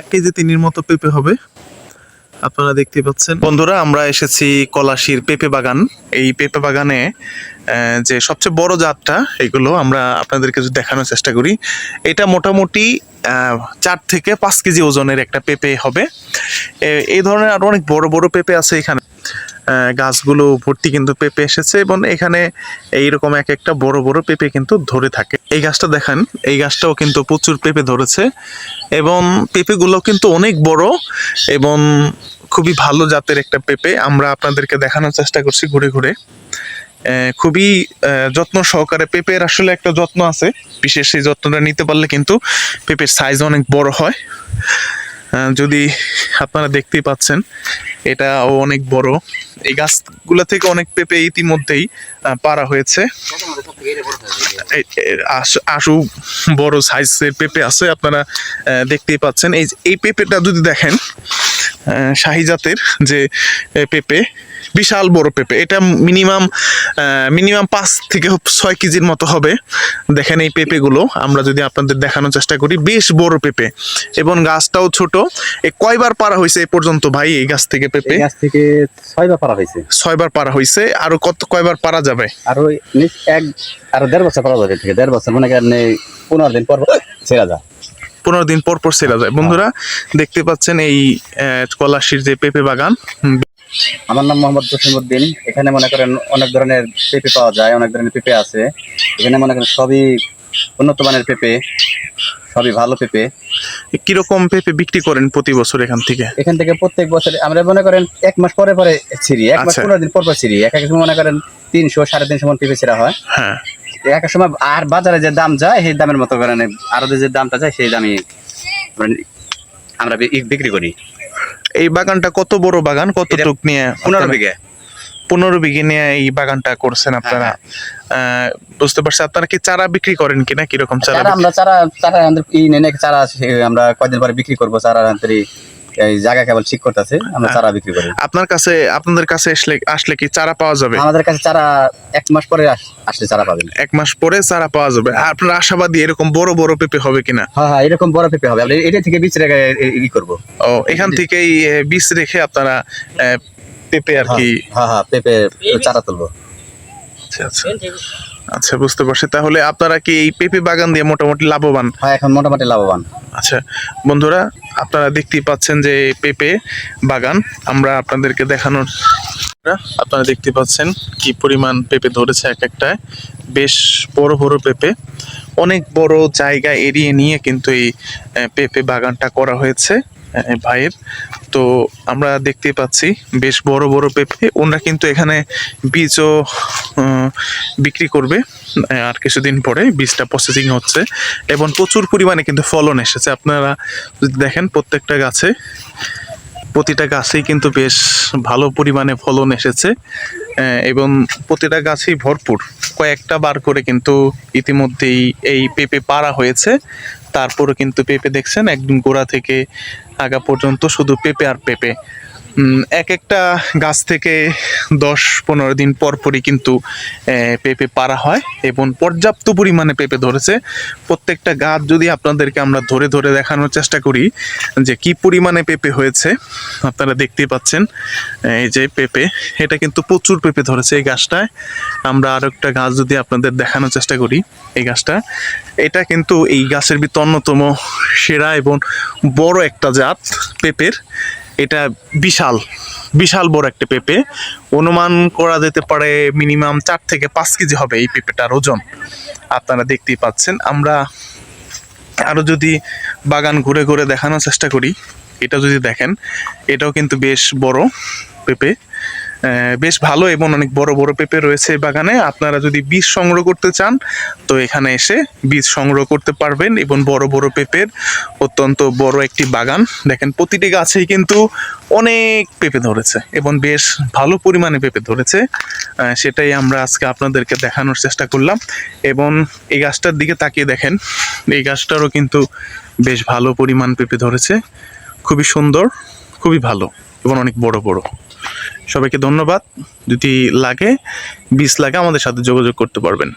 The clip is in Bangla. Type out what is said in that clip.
এক কেজি তিনির মতো পেঁপে হবে। আপনারা দেখতে পাচ্ছেন। বন্ধুরা, আমরা এসেছি কলাশির পেঁপে বাগান। এই পেঁপে বাগানে যে সবচেয়ে বড় জাতটা, এগুলো আমরা আপনাদেরকে যদি দেখানোর চেষ্টা করি। এটা মোটামুটি চার থেকে পাঁচ কেজি ওজনের একটা পেঁপে হবে। এই ধরনের আরও অনেক বড় বড় পেঁপে আছে এখানে। গাছগুলো ভর্তি কিন্তু পেঁপে এসেছে এবং এখানে এইরকম এক একটা বড় বড় পেঁপে কিন্তু ধরে থাকে। এই গাছটা দেখেন, এই গাছটাও কিন্তু প্রচুর পেঁপে ধরেছে এবং পেঁপেগুলো কিন্তু অনেক বড় এবং খুবই ভালো জাতের একটা পেঁপে। আমরা আপনাদেরকে দেখানোর চেষ্টা করছি ঘুরে ঘুরে। খুবই যত্ন সহকারে পেঁপের আসলে একটা যত্ন আছে। বিশেষ সেই যত্নটা নিতে পারলে কিন্তু পেঁপের সাইজ অনেক বড় হয়। যদি আপনারা দেখতেই পাচ্ছেন, এটাও অনেক বড়। এই গাছগুলো থেকে অনেক পেঁপে ইতিমধ্যেই পারা হয়েছে। আশু বড় সাইজের পেঁপে আছে, আপনারা দেখতেই পাচ্ছেন। এই এই পেঁপেটা যদি দেখেন আহ, শাহি জাতের যে পেঁপে বিশাল বড় পেঁপে। এটা মিনিমাম মিনিমাম পাঁচ থেকে ছয় কেজির মতো হবে। দেখেন এই পেঁপেগুলো আমরা যদি আপনাদের দেখানোর চেষ্টা করি বেশ বড় পেঁপে। এবং গাছটাও ছোট। এ কয়বার পারা হয়েছে এ পর্যন্ত ভাই এই গাছ থেকে পেঁপে? গাছ থেকে ছয়বার পারা হয়েছে। ছয়বার পারা হয়েছে। আরও কত কয়বার পারা যাবে? আর ওই এক আর দেড় বছর পারা যাবে থেকে। দেড় বছর মনে করেন পনেরো দিন পর ছেড়া যা পনেরো দিন পর পর সেরা যায় বন্ধুরা দেখতে পাচ্ছেন এই কলাশির যে পেঁপে বাগান। আমার নাম মোহাম্মদ জসিমউদ্দিন। এখানে মনে করেন অনেক ধরনের পেঁপে পাওয়া যায় অনেক ধরনের পেঁপে আছে। এখানে মনে করেন সবই উন্নত মানের পেঁপে সবই ভালো পেঁপে। কীরকম পেঁপে বিক্রি করেন প্রতি বছর এখান থেকে? এখান থেকে প্রত্যেক বছর আমরা মনে করেন এক মাস পরে পরে ছিঁড়ি এক মাস আচ্ছা। পনেরো দিন পর পর ছিঁড়ি। এক এক সময় মনে করেন তিনশো সাড়ে তিনশো মন পেঁপে ছিঁড়া হয়। হ্যাঁ। এক সময় আর বাজারে যে দাম যায় সেই দামের মতো করেন আরও যে দামটা যায় সেই দামই আমরা বিক্রি করি। এই বাগানটা কত বড় বাগান? কতটুক নিয়ে পনেরো বিঘে। পনেরো বিঘে নিয়ে এই বাগানটা করছেন আপনারা। আহ, বুঝতে পারছি। আপনারা কি চারা বিক্রি করেন কিনা কীরকম চারা চারা আমরা চারা চারা আমাদের চারা আছে, আমরা কয়দিন পরে বিক্রি করব চারা আমাদের এই- জায়গা কেবল ঠিক করতেছে আমরা চারা বিক্রি করি। আপনার কাছে আপনাদের কাছে আসলে আসলে কি চারা পাওয়া যাবে? আমাদের কাছে চারা এক মাস পরে আসলে চারা পাবেন। এক মাস পরে চারা পাওয়া যাবে। আপনার আশাবাদী এরকম বড় বড় পেঁপে হবে কিনা? হ্যাঁ হ্যাঁ এরকম বড় পেঁপে হবে। এটা থেকে বীজ রেখে ই করব। ও এখান থেকেই বীজ রেখে আপনারা পেঁপে আর কি হ্যাঁ হ্যাঁ পেঁপে চারা তুলবো। আচ্ছা আচ্ছা। আচ্ছা বুঝতে পারছি। তাহলে আপনারা কি এই পেঁপে বাগান দিয়ে মোটামুটি লাভবান? হ্যাঁ এখন মোটামুটি লাভবান। আচ্ছা বন্ধুরা আপনারা দেখতেই পাচ্ছেন যে পেঁপে বাগান আমরা আপনাদেরকে দেখানোর আপনারা দেখতে পাচ্ছেন কি পরিমাণ পেঁপে ধরেছে এক একটায়। বেশ বড় বড় পেঁপে। অনেক বড় জায়গা এরিয়ে নিয়ে কিন্তু এই পেঁপে বাগানটা করা হয়েছে। ভাইয়ের। তো আমরা দেখতে পাচ্ছি, বেশ বড় বড় পেঁপে। ওনারা কিন্তু এখানে বীজও বিক্রি করবে আর কিছুদিন পরে বীজটা প্রসেসিং হচ্ছে। এবং প্রচুর পরিমাণে কিন্তু ফলন এসেছে। আপনারা যদি দেখেন প্রত্যেকটা গাছে, প্রতিটা গাছেই কিন্তু বেশ ভালো পরিমাণে ফলন এসেছে। এবং প্রতিটা গাছেই ভরপুর। কয়েকটা বার করে কিন্তু ইতিমধ্যেই এই পেঁপে পাড়া হয়েছে। তারপরে কিন্তু পেঁপে দেখছেন, একদম গোড়া থেকে আগা পর্যন্ত শুধু পেঁপে আর পেঁপে। এক একটা গাছ থেকে দশ পনেরো দিন পর পরই কিন্তু পেঁপে পাড়া হয় এবং পর্যাপ্ত পরিমাণে পেঁপে ধরেছে। প্রত্যেকটা গাছ যদি আপনাদেরকে আমরা ধরে ধরে দেখানোর চেষ্টা করি যে কি পরিমাণে পেঁপে হয়েছে, আপনারা দেখতেই পাচ্ছেন, এই যে পেঁপে, এটা কিন্তু প্রচুর পেঁপে ধরেছে এই গাছটায়। আমরা আরও একটা গাছ যদি আপনাদের দেখানোর চেষ্টা করি এই গাছটা, এটা কিন্তু এই গাছের ভিতর অন্যতম সেরা এবং বড় একটা জাত পেঁপের, এটা বিশাল বিশাল বড় একটা পেঁপে। অনুমান করা যেতে পারে মিনিমাম চার থেকে পাঁচ কেজি হবে এই পেঁপেটার ওজন। আপনারা দেখতেই পাচ্ছেন। আমরা আরও যদি বাগান ঘুরে ঘুরে দেখানোর চেষ্টা করি, এটা যদি দেখেন, এটাও কিন্তু বেশ বড় পেঁপে। বেশ ভালো এবং অনেক বড় বড় পেঁপে রয়েছে বাগানে। আপনারা যদি বীজ সংগ্রহ করতে চান, তো এখানে এসে বীজ সংগ্রহ করতে পারবেন এবং বড় বড় পেঁপের অত্যন্ত বড় একটি বাগান। দেখেন, প্রতিটি গাছেই কিন্তু অনেক পেঁপে ধরেছে এবং বেশ ভালো পরিমাণে পেঁপে ধরেছে। সেটাই আমরা আজকে আপনাদেরকে দেখানোর চেষ্টা করলাম। এবং এই গাছটার দিকে তাকিয়ে দেখেন, এই গাছটারও কিন্তু বেশ ভালো পরিমাণ পেঁপে ধরেছে। খুবই সুন্দর। খুবই ভালো এবং অনেক বড় বড়। সবাইকে ধন্যবাদ। যদি লাগে, বিশ লাগে আমাদের সাথে যোগাযোগ করতে পারবেন।